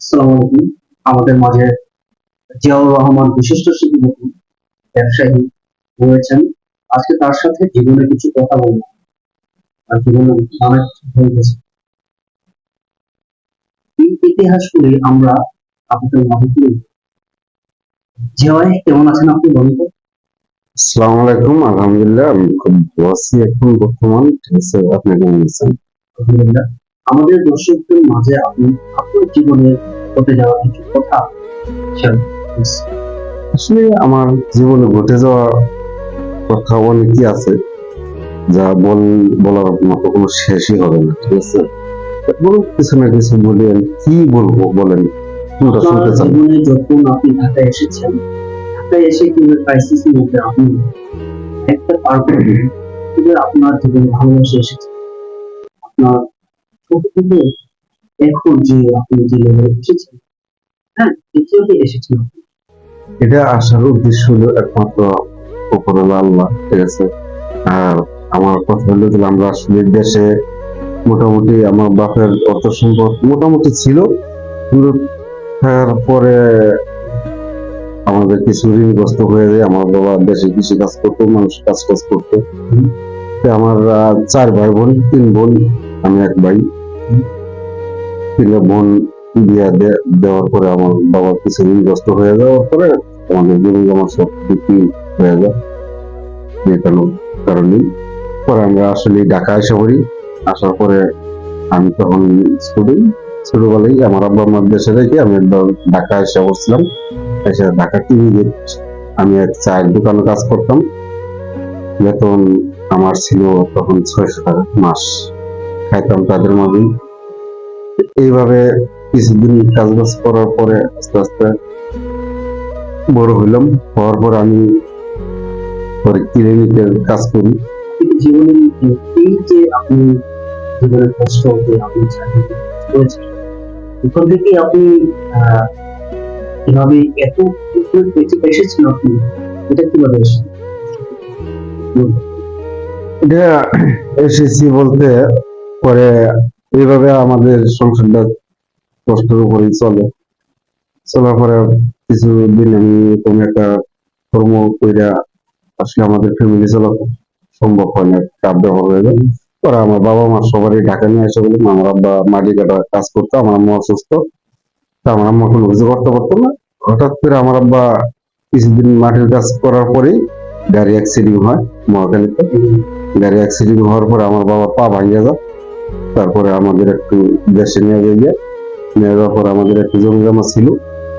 আসসালামু আলাইকুম। আমাদের মাঝে জিয়াউর রহমান বিশিষ্ট শিল্পপতি ব্যবসায়ী রয়েছেন। আজকে তার সাথে জীবনে কিছু কথা বলব। আর জীবনে অনেক হয়ে গেছে এই ইতিহাসগুলি আমরা আপনাদের মাঝে তুলে ধরবো। জিয়া কেমন আছেন আপনি বলুন তো? আসসালামু আলাইকুম আলহামদুলিল্লাহ আমি খুব ভালো আছি। এখন বর্তমান ঠিক আছে আপনি কেমন আছেন? আলহামদুলিল্লাহ। আমাদের দর্শকদের মাঝে আপনি আপনার জীবনে ঘটে যাওয়া কিছু কথা। আসলে আমার জীবনে ঘটে যাওয়া কথা অনেকই আছে যা বল বলার মতো কোনো শেষই হবে না ঠিক আছে? বলুন কিছু না কিছু বলি আমি কি বলব বলেন কোনটা শুনতে চান? জীবনে যখন আপনি ঢাকায় এসেছেন ঢাকায় এসে কিন্তু ক্রাইসিসের মধ্যে আপনি একটা আপনার জীবনে ভালোবাসা এসেছে? আপনার এখন যে আপনি যে লেভেলে এসেছেন হ্যাঁ দ্বিতীয়তে এসেছেন আপনি। এটা আসার উদ্দেশ্য হলো একমাত্র উপরওয়ালা আল্লাহ ঠিক আছে? আর আমার কথা হলো যে আমরা আসলে দেশে মোটামুটি আমার বাপের অর্থ সম্পদ মোটামুটি ছিল। কিন্তু তারপরে আমাদের কিছু ঋণগ্রস্ত হয়ে যায় আমার বাবা দেশে কৃষি কাজ করতো মানুষ কাজ কাজ করতো আমার চার ভাই বোন তিন বোন আমি এক ভাই। তিন বোন বিয়া দেওয়ার পরে আমার বাবা কিছু ঋণগ্রস্ত হয়ে যাওয়ার পরে আমাদের জমি জমা সব বিক্রি হয়ে যায়। যে কোনো কারণে পরে আমরা আসলে ঢাকা এসে পড়ি। আসার পরে আমি তখন স্টুডেন্ট ছোটবেলায় আমার আব্বা আমার দেশে রেখে আমি একবার ঢাকা এসে পড়ছিলাম। এসে ঢাকা টিভি আমি এক চায়ের দোকানে কাজ করতাম। বেতন আমার ছিল তখন ছয়শো টাকা মাস। খাইতাম তাদের মাঝেই এইভাবে কিছুদিন কাজ বাজ করার পরে আস্তে আস্তে বড় হইলাম। হওয়ার পর আমি পরে ক্লিনিকের কাজ করি। জীবনে এই যে আপনি জীবনের কষ্ট যে আপনি ওখান থেকে আপনি আহ, কীভাবে এত উপরে বেঁচে এসেছেন আপনি? এটা কীভাবে এসেছেন এটা এসেছি বলতে পরে এইভাবে আমাদের সংসারটা কষ্টের উপরেই চলে। চলার পরে কিছুদিন আমি কোনো একটা কর্ম কইরা আসলে আমাদের ফ্যামিলি চলা সম্ভব হয় না, চাপ দেওয়া হয়ে যায়। পরে আমার বাবা মা সবারই ঢাকা নিয়ে এসে বলে, আমার আব্বা মাটি কাটা কাজ করতো, আমার আম্মা অসুস্থ। তা আমার আম্মা কোনো কিছু করতে পারতো না। হঠাৎ করে আমার আব্বা কিছুদিন মাটির কাজ করার পরেই গাড়ি অ্যাক্সিডেন্ট হয় মহাখালীতে। গাড়ি অ্যাক্সিডেন্ট হওয়ার পরে আমার বাবা পা ভাঙিয়ে যায়। তারপরে আমাদের একটু দেশে নিয়ে যাইয়া নিয়ে যাওয়ার পরে আমাদের একটু জমি জমা ছিল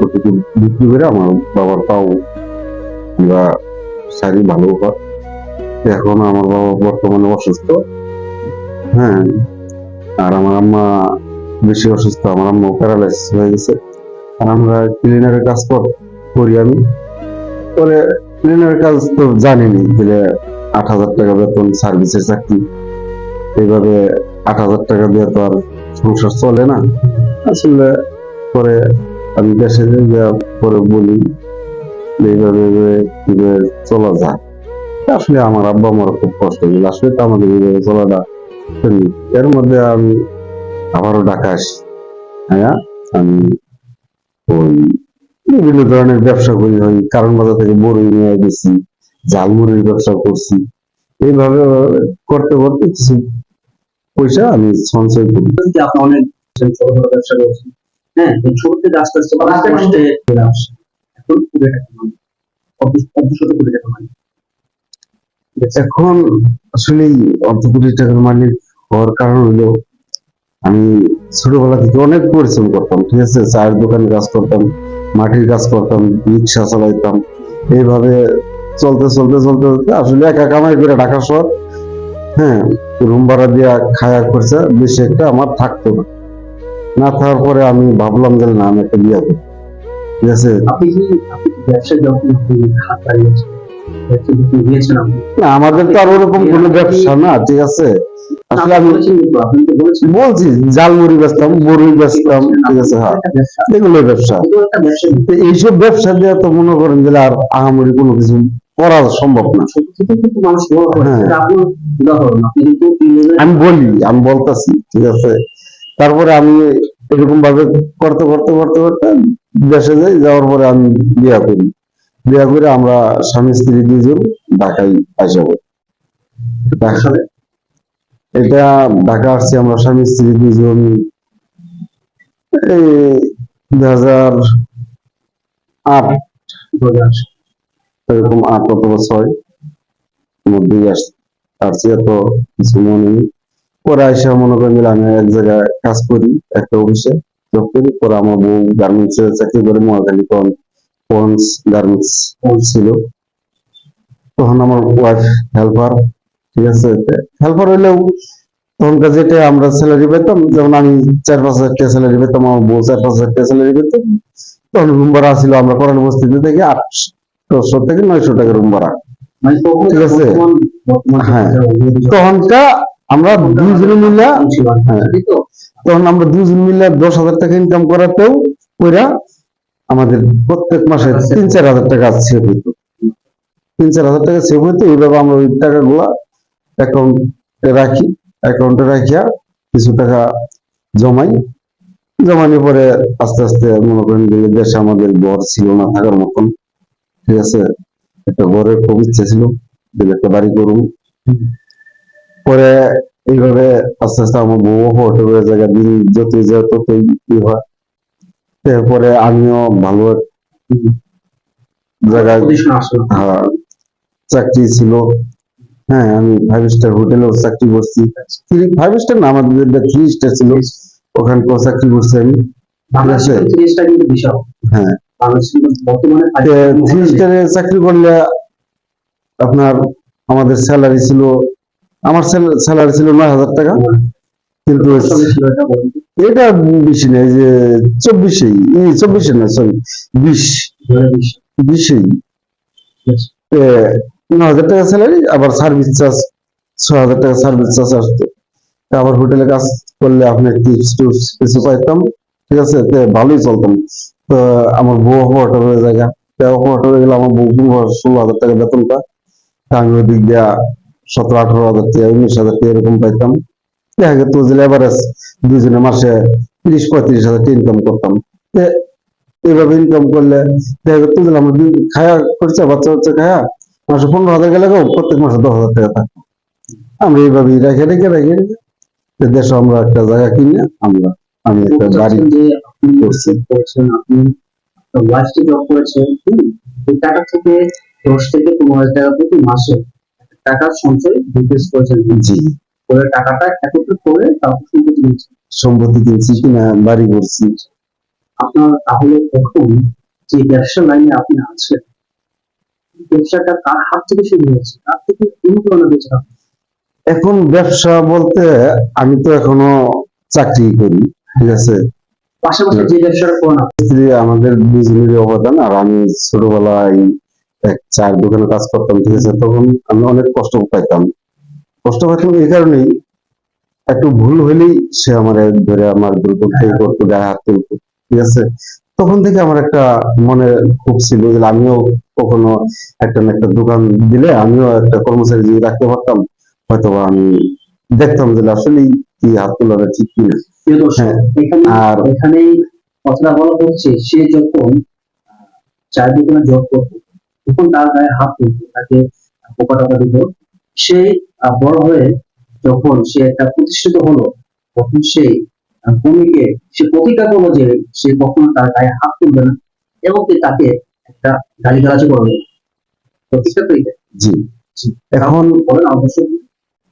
ওটুকু বিক্রি করে আমার বাবার পাও আমরা সারি ভালো হয় এখন আমার বাবা বর্তমানে অসুস্থ। হ্যাঁ আর আমার আম্মা বেশি অসুস্থ, আমার আম্মা প্যারালাইসিস হয়ে গেছে। আর আমরা ক্লিনারের কাজ কর- করি আমি। পরে ক্লিনারের কাজ তো জানিনি, দিলে আট হাজার টাকা বেতন সার্ভিসের চাকরি। এইভাবে আট হাজার টাকা দিয়ে তো আর সংসার চলে না। আসলে পরে আমি দেশে পরে বলি এইভাবে চলা যায়। আসলে আমার আব্বা আমার খুব কষ্ট হয়েছিল আসলে তো আমাদের এইভাবে চলাটা এর মধ্যে আমি আবারও ঢাকা আসি। হ্যাঁ আমি ওই বিভিন্ন ধরনের ব্যবসা করি। ওই কারণ বাজার থেকে বড়ই নিয়ে গেছি, ঝালমুড়ির ব্যবসা করছি। এইভাবে করতে করতে কিছু পয়সা আমি সঞ্চয় করি যে আপনি অনেক ছোট ছোট ব্যবসা করেছেন। হ্যাঁ এই ছোট থেকে আস্তে আস্তে চলে আসছে এখন কুড়ি টাকা মানে কোটি টাকা মানে এখন আসলে অর্ধ কোটি টাকার মালিক হওয়ার কারণ হলো আমি ছোটবেলা থেকে অনেক পরিশ্রম করতাম ঠিক আছে? চায়ের দোকানে কাজ করতাম মাটির কাজ করতাম রিক্সা চালাইতাম। এইভাবে চলতে চলতে চলতে চলতে আসলে একা কামাই করে ঢাকা শহর হ্যাঁ রুম ভাড়া দিয়া খায়া করছে বেশি একটা আমার থাকতো না। না থাকার পরে আমি ভাবলাম যে না আমি একটা বিয়ে করব। ঠিক আছে? না আমাদের তো আর ওরকম কোনো ব্যবসা না ঠিক আছে? আসলে আমি বলছি জালমুড়ি বেচতাম বড়ই বেচতাম ঠিক আছে? হ্যাঁ এগুলো ব্যবসা। এইসব ব্যবসা দিয়ে তো মনে করেন যে আর আহামরি কোনো কিছু করা সম্ভব না। বড় হয় আমি বলি আমি বলতাছি ঠিক আছে? তারপরে আমি এরকম ভাবে করতে করতে করতে করতে দেশে যাই যাওয়ার পরে আমি বিয়া করি। বিয়া করে আমরা স্বামী স্ত্রী দুজন ঢাকায় আসা করি। এটা ঢাকা আসছি আমরা স্বামী স্ত্রী দুজন। এই দুই হাজার আট। এরকম আট অথবা ছয় মধ্যেই আসছি এত কিছু মনে নেই। মনে করেন আমি এক জায়গায় কাজ করি, একটা অফিসে জব করি। পরে আমার বউ গার্মেন্টস চাকরি করে মহাখালী পন্স গার্মেন্টস ছিল। তখন আমার ওয়াইফ হেল্পার ঠিক আছে? হেল্পার হইলেও তখনকার যেটা আমরা স্যালারি পেতাম যেমন আমি চার পাঁচ হাজার টাকা স্যালারি পেতাম, আমার বউ চার পাঁচ হাজার টাকা স্যালারি পেতাম তখন রুম ভাড়া ছিল, আমরা করার বস্তিতে থেকে থেকে নয়শো রুম ভাড়া ঠিক আছে। হ্যাঁ। তখনটা আমরা মিলে হ্যাঁ। তখন আমরা দুজন মিলে দশ হাজার টাকা ইনকাম করাতেও আমাদের প্রত্যেক মাসে তিন, চার হাজার টাকা সেভ হইতো তিন, চার হাজার টাকা সেভ হইতো আমরা ওই রাখি অ্যাকাউন্টে রাখিয়া কিছু টাকা জমাই জমানোর পরে আস্তে আস্তে মনে করেন দেশে আমাদের ঘর ছিল না থাকার মতন ঠিক আছে? একটা ঘরের খুব ইচ্ছে ছিল একটা বাড়ি পরে এইভাবে আস্তে আস্তে আমার বউ হোটেলের জায়গা দিন ততই ই হয়। তারপরে আমিও ভালো জায়গায় হ্যাঁ, চাকরি ছিল। হ্যাঁ আমি ফাইভ স্টার হোটেলেও চাকরি করছি। ফাইভ স্টার না আমাদের থ্রি স্টার ছিল। ওখানকার চাকরি করছি আমি। হ্যাঁ। চাকরি করলে আপনার আমাদের স্যালারি ছিল আমার স্যালারি ছিল নয় হাজার টাকা। কিন্তু এটা বেশি না যে চব্বিশেই চব্বিশে না সরি বিশ। বিশেই. ন হাজার টাকা স্যালারি আবার সার্ভিস চার্জ ছ হাজার টাকা সার্ভিস চার্জ আসতো। আবার হোটেলে কাজ করলে আপনার টিপস টিপস কিছু পাইতাম ঠিক আছে? ভালোই চলতাম। তো আমার বউ হোটেলের জায়গা। হোটেলে গেলে আমার বউ ষোলো হাজার টাকা বেতন পা তা আমি ওদিক দিয়া সতেরো, আঠারো হাজার টাকা, উনিশ হাজার টাকা এরকম পাইতাম। দেখা গেত যে এভারেজ দুজনে মাসে তিরিশ, পঁয়ত্রিশ হাজার টাকা ইনকাম করতাম। তো এইভাবে ইনকাম করলে দেখা গেত যে আমরা খায়া খরচা, বাচ্চা বাচ্চা খায়া মাসে পনেরো হাজার গেলে প্রত্যেক মাসে দশ হাজার টাকা থাকতো আমরা এইভাবেই রেখে রেখে রেখে রেখে দেশে আমরা একটা জায়গা কিনে আমরা আমি একটা বাড়ি করছি। আপনি ওয়াইফকে জব করেছেন টাকা থেকে দশ থেকে পনেরো হাজার টাকা প্রতি মাসে টাকা সঞ্চয় বিজনেস করেছেন। জি। করে টাকাটা একত্রিত করে তারপর সম্পত্তি নিচ্ছেন সম্পত্তি কিনছি কিনা বাড়ি করছি। আপনার তাহলে এখন যে ব্যবসা লাইনে আপনি আছেন ব্যবসাটা কার হাত থেকে শুরু হয়েছে? তার থেকে অনুপ্রেরণা পেয়েছেন আপনি? এখন ব্যবসা বলতে আমি তো এখনও চাকরি করি। ঠিক আছে। আমাদের দুজনেরই অবদান আর আমি ছোটবেলায় এক চার দোকানে কাজ করতাম ঠিক আছে? তখন আমি অনেক কষ্ট পাইতাম। কষ্ট পাইতাম এই কারণেই একটু ভুল হলেই সে আমার ধরে আমার থেকে করতো গায়ে হাত তুলতো ঠিক আছে? তখন থেকে আমার একটা মনে খুব ছিল যে আমিও কখনো একটা না একটা দোকান দিলে আমিও একটা কর্মচারী যদি রাখতে পারতাম। হয়তো আমি দেখতাম যে আসলেই কি হাত তোলাটা ঠিক কিনা। প্রিয় দর্শক, হ্যাঁ, এখানে আর এখানেই কথাটা বলা হচ্ছে সে যখন চায়ের দোকানে জব করতো তখন তার গায়ে হাত তুলতো তাকে পোকা টাকা দিত সে বড় হয়ে যখন সে একটা প্রতিষ্ঠিত হলো তখন সে ভূমিকে সে প্রতিজ্ঞা করল যে সে কখনো তার গায়ে হাত তুলবে না এবং তাকে একটা গালিগালাজও করবে। তো জি। এখন বলেন অবশ্যই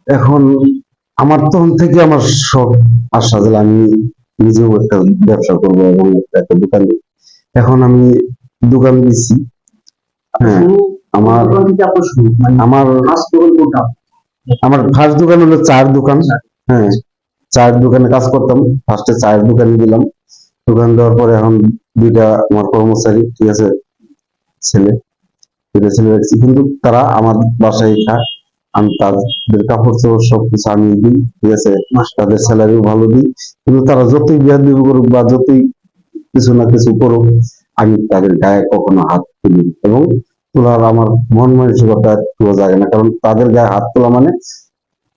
এখন আমার তখন থেকে আমার শখ আশা যে আমি নিজেও একটা ব্যবসা করব এবং একটা দোকান এখন আমি দোকান দিচ্ছি হ্যাঁ আমার মানে আমার আমার ফার্স্ট দোকান হলো চায়ের দোকান। হ্যাঁ চায়ের দোকানে কাজ করতাম। ফার্স্টে চায়ের দোকানে দিলাম দোকান দেওয়ার পরে এখন দুইটা আমার কর্মচারী ঠিক আছে ছেলে দুইটা ছেলে রাখছি। কিন্তু তারা আমার বাসায় খায় আমি তাদের কাপড় চোপড় সব কিছু আমি দিই ঠিক আছে? তাদের স্যালারিও ভালো দিই। কিন্তু তারা যতই বিয়ার দিব করুক বা যতই কিছু না কিছু করুক আমি তাদের গায়ে কখনো হাত তুলি এবং তোলার আমার মন মানসিকতা একটু জাগে না কারণ তাদের গায়ে হাত তোলা মানে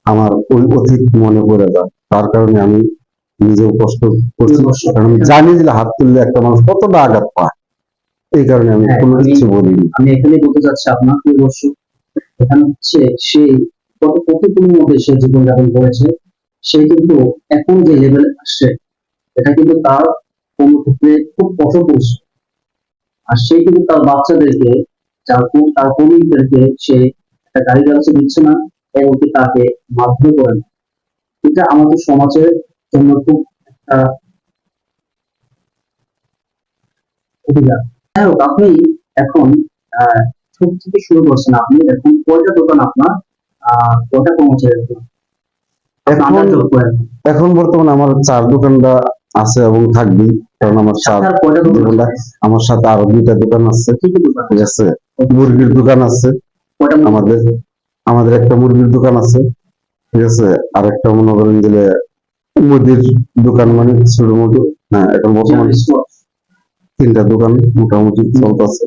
আমার ওই অতীত মনে পড়ে যায়। তার কারণে আমি নিজেও কষ্ট করছি। কারণ আমি জানি যে হাত তুললে একটা মানুষ কতটা আঘাত পায়। এই কারণে আমি হ্যাঁ, কোনো কিছু বলিনি। আমি এখানে বলতে চাচ্ছি আপনার প্রিয় দর্শক এখানে হচ্ছে সে কত প্রতিকূলের মধ্যে সে জীবনযাপন করেছে সে কিন্তু এখন যে লেভেলে আসছে এটা কিন্তু তার কোনো ক্ষেত্রে খুব কঠোর পরিশ্রম। আর সে কিন্তু তার বাচ্চাদেরকে যার তার কর্মীদেরকে সে একটা গাড়ি গাড়ি দিচ্ছে না এমনকি তাকে মারধর করে না। এটা আমাদের সমাজের জন্য খুব একটা অধিকার যাই হোক আপনি এখন আহ, ছোট থেকে শুরু করছেন আপনি। এখন কয়টা দোকান আপনার? কয়টা কর্মচারী এখন-। এখন বর্তমানে আমার চার দোকানটা আছে এবং থাকবে কারণ আমার চার দোকান দোকানটা আমার সাথে আরও দুইটা দোকান আছে। ঠিক আছে মুরগির দোকান আছে। আমাদের আমাদের একটা মুরগির দোকান আছে। ঠিক আছে আর একটা মনে করেন যে মুদির দোকান মানে ছোট মোটো হ্যাঁ এখন বর্তমানে তিনটা দোকান মোটামুটি চলতেছে।